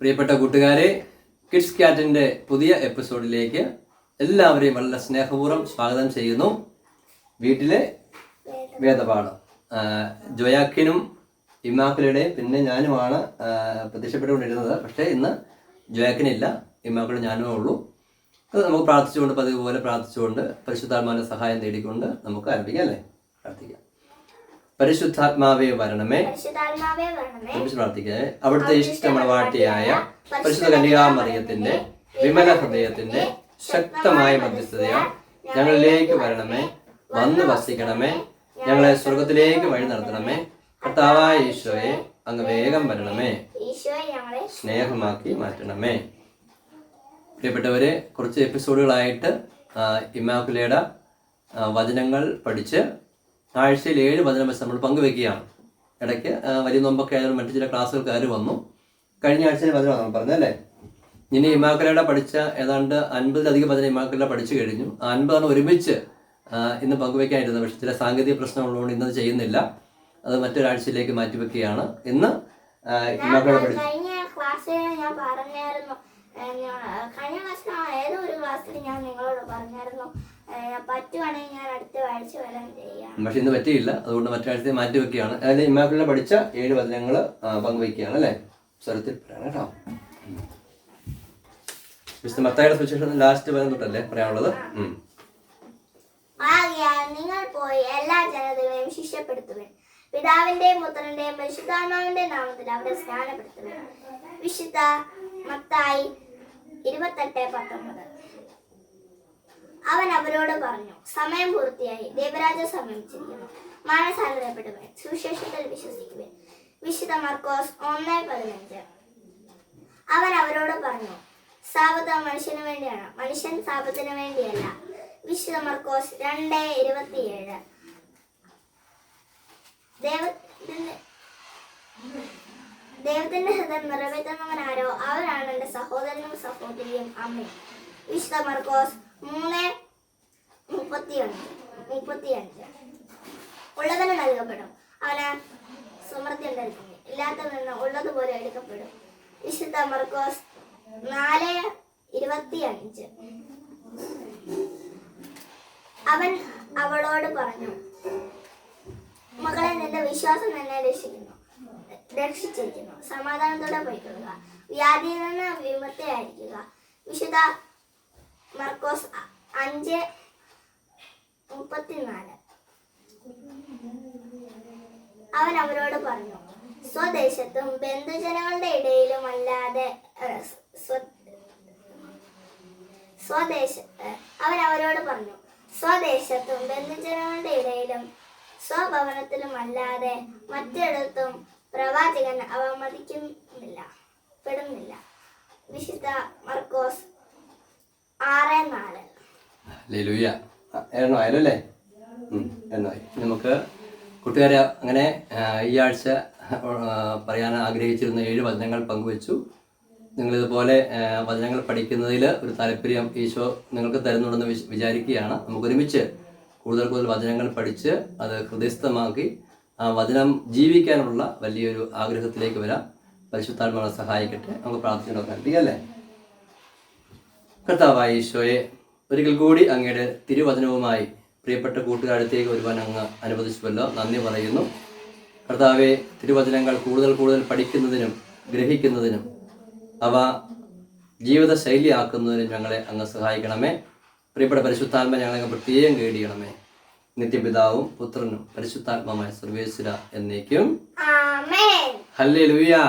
പ്രിയപ്പെട്ട കൂട്ടുകാരെ കിഡ്സ് ക്യാറ്റിന്റെ പുതിയ എപ്പിസോഡിലേക്ക് എല്ലാവരെയും വളരെ സ്നേഹപൂർവം സ്വാഗതം ചെയ്യുന്നു. വീട്ടിലെ വേദപാഠം. ജോയാക്കിനും ഇമ്മാക്കുലയുടെയും പിന്നെ ഞാനുമാണ് പ്രത്യക്ഷപ്പെട്ടുകൊണ്ടിരുന്നത്. പക്ഷേ ഇന്ന് ജോയാക്കിനില്ല ഇമ്മാക്കുലും ഞാനുമേ ഉള്ളൂ. അത് നമുക്ക് പ്രാർത്ഥിച്ചുകൊണ്ട് പതിവ് പോലെ പ്രാർത്ഥിച്ചുകൊണ്ട് പരിശുദ്ധാത്മാവിന്റെ സഹായം തേടിക്കൊണ്ട് നമുക്ക് ആരംഭിക്കാം അല്ലേ? പരിശുദ്ധാത്മാവേ വരണമേ. ഒരുമിച്ച് പ്രാർത്ഥിക്കേ അവിടുത്തെ ഇഷ്ടമണവാട്ടിയായ പരിശുദ്ധ കന്യാമറിയത്തിന്റെ വിമല ഹൃദയത്തിന്റെ ശക്തമായ മധ്യസ്ഥതയാൽ ഞങ്ങളിലേക്ക് വരണമേ. വന്ന് വസിക്കണമേ. ഞങ്ങളെ സ്വർഗത്തിലേക്ക് വഴി നടത്തണമേ. കർത്താവായ ഈശോയെ അങ്ങ് വേഗം വരണമേ. സ്നേഹമാക്കി മാറ്റണമേ. പ്രിയപ്പെട്ടവരെ കുറച്ച് എപ്പിസോഡുകളായിട്ട് ഇമാക്കുലയുടെ വചനങ്ങൾ പഠിച്ച് ആഴ്ചയിൽ ഏഴ് വചനം വെച്ച് നമ്മൾ പങ്കുവെക്കുകയാണ്. ഇടയ്ക്ക് വലിയ നോമ്പൊക്കെ ആയാലും മറ്റു ചില ക്ലാസ്സുകൾ കയറി വന്നു. കഴിഞ്ഞ ആഴ്ചയിൽ നമ്മൾ പറഞ്ഞല്ലേ ഇനി ഇമാക്കലയുടെ പഠിച്ച ഏതാണ്ട് അൻപതിലധികം വചനം ഇമാക്കല പഠിച്ചു കഴിഞ്ഞു. ആ അൻപതാണ് ഒരുമിച്ച് ഇന്ന് പങ്കുവെക്കാനിരുന്നത്. പക്ഷേ ചില സാങ്കേതിക പ്രശ്നമുള്ളതുകൊണ്ട് ഇന്നത് ചെയ്യുന്നില്ല. അത് മറ്റൊരാഴ്ചയിലേക്ക് മാറ്റിവെക്കുകയാണ്. ഇന്ന് ഇമാക്കല പഠിച്ചു ക്ലാസ്സിൽ ഞാൻ നിങ്ങളോട് പറഞ്ഞായിരുന്നു പറ്റുവാണെങ്കിൽ ഞാൻ അടുത്ത ആഴ്ച വരാൻ ചെയ്യാം. പക്ഷെ ഇന്ന് പറ്റിയില്ല. അതുകൊണ്ട് മറ്റാഴ്ചത്തെ മാറ്റി വെക്കുകയാണ് അതായത് ഇമ്മാക്കുള്ള പഠിച്ച ഏഴ് വചനങ്ങൾ പങ്കുവയ്ക്കുകയാണ് അല്ലേ? സ്വരത്തിൽ പറയാം കേട്ടോ. മിസ്റ്റർ മത്തായുടെ സുശേഷം ലാസ്റ്റ് വചനം തൊട്ടല്ലേ പറയാനുള്ളത്? നിങ്ങൾ പോയി എല്ലാ ജനതകളെയും ശിഷ്യപ്പെടുത്തുവിൻ. പിതാവിന്റെയും പുത്രന്റെയും പരിശുദ്ധാത്മാവിന്റെ നാമത്തിൽ അവരെ സ്നാനപ്പെടുത്തുവിൻ. വിശുദ്ധ മത്തായി ഇരുപത്തെട്ട് പത്തൊമ്പത്. അവരോട് പറഞ്ഞു സമയം പൂർത്തിയായി. ദേവരാജ സമീപിച്ചിരിക്കുന്നു. മാനസാന്തരപ്പെടുവൻ സുശേഷത്തിൽ വിശ്വസിക്കുവിൻ. വിശുദ്ധ മർക്കോസ് ഒന്ന് പതിനഞ്ച്. അവൻ അവരോട് പറഞ്ഞു സാപത്ത് മനുഷ്യന് വേണ്ടിയാണ്. മനുഷ്യൻ സാപത്തിന് വേണ്ടിയല്ല. വിശുദ്ധ മർക്കോസ് രണ്ട് ഇരുപത്തിയേഴ്. ദൈവത്തിന്റെ ദൈവത്തിന്റെ ഹൃദയം നിറവേറ്റുന്നവനാരോ? അവരാണ് എന്റെ സഹോദരനും സഹോദരിയും. അമ്മയും വിശുദ്ധ മർക്കോസ് മൂന്ന് മുപ്പത്തിയഞ്ച് മുപ്പത്തിയഞ്ച്. ഉള്ളതിന് നൽകപ്പെടും. അവന് സമൃദ്ധി ഉണ്ടായിരിക്കും. ഇല്ലാത്തവന് നിന്ന് ഉള്ളതുപോലെ എടുക്കപ്പെടും. വിശുദ്ധ മർക്കോസ് നാല് ഇരുപത്തിയഞ്ച്. അവൻ അവളോട് പറഞ്ഞു മകളെ നിന്റെ വിശ്വാസം എന്നെ രക്ഷിക്കുന്നു. രക്ഷിച്ചിരിക്കുന്നു. സമാധാനത്തോടെ പോയിക്കൊള്ളുക. വ്യാധിയിൽ നിന്ന് വിമുക്തയായിരിക്കുക. വിശുദ്ധ മർക്കോസ് അഞ്ച് മുപ്പത്തിനാല്. അവൻ അവരോട് പറഞ്ഞു സ്വദേശത്തും ബന്ധുജനങ്ങളുടെ ഇടയിലും അല്ലാതെ സ്വദേശ അവൻ അവരോട് പറഞ്ഞു സ്വദേശത്തും ബന്ധുജനങ്ങളുടെ ഇടയിലും സ്വഭവനത്തിലും അല്ലാതെ മറ്റിടത്തും പ്രവാചകൻ അവമതിക്കുന്നില്ല പെടുന്നില്ല. വിശുദ്ധ മർക്കോസ് ആറ് നാല്. ഉം, എണ്ണമായി നമുക്ക് കൂട്ടുകാരെ അങ്ങനെ ഈ ആഴ്ച പറയാൻ ആഗ്രഹിച്ചിരുന്ന ഏഴ് വചനങ്ങൾ പങ്കുവച്ചു. നിങ്ങളിതുപോലെ വചനങ്ങൾ പഠിക്കുന്നതിൽ ഒരു താല്പര്യം ഈശോ നിങ്ങൾക്ക് തരുന്നുണ്ടെന്ന് വിച്- വിചാരിക്കുകയാണ്. നമുക്ക് ഒരുമിച്ച് കൂടുതൽ കൂടുതൽ വചനങ്ങൾ പഠിച്ച് അത് ഹൃദയസ്ഥമാക്കി ആ വചനം ജീവിക്കാനുള്ള വലിയൊരു ആഗ്രഹത്തിലേക്ക് വരാം. പരിശുദ്ധാത്മാവെ സഹായിക്കട്ടെ. നമുക്ക് പ്രാർത്ഥിച്ചിട്ട് അല്ലേ കർത്താവായ ഈശോയെ ഒരിക്കൽ കൂടി അങ്ങയുടെ തിരുവചനവുമായി പ്രിയപ്പെട്ട കൂട്ടുകാരത്തേക്ക് വരുവാൻ അങ്ങ് അനുവദിച്ചുവല്ലോ. നന്ദി പറയുന്നു. കർത്താവെ തിരുവചനങ്ങൾ കൂടുതൽ കൂടുതൽ പഠിക്കുന്നതിനും ഗ്രഹിക്കുന്നതിനും അവ ജീവിത ശൈലിയാക്കുന്നതിനും ഞങ്ങളെ അങ്ങ് സഹായിക്കണമേ. പ്രിയപ്പെട്ട പരിശുദ്ധാത്മ ഞങ്ങളെ പ്രത്യേകം കേടിയണമേ. നിത്യപിതാവും പുത്രനും പരിശുദ്ധാത്മാവുമായ സർവേശ്വര എന്നേക്കും. ഹല്ലേ ലുയാ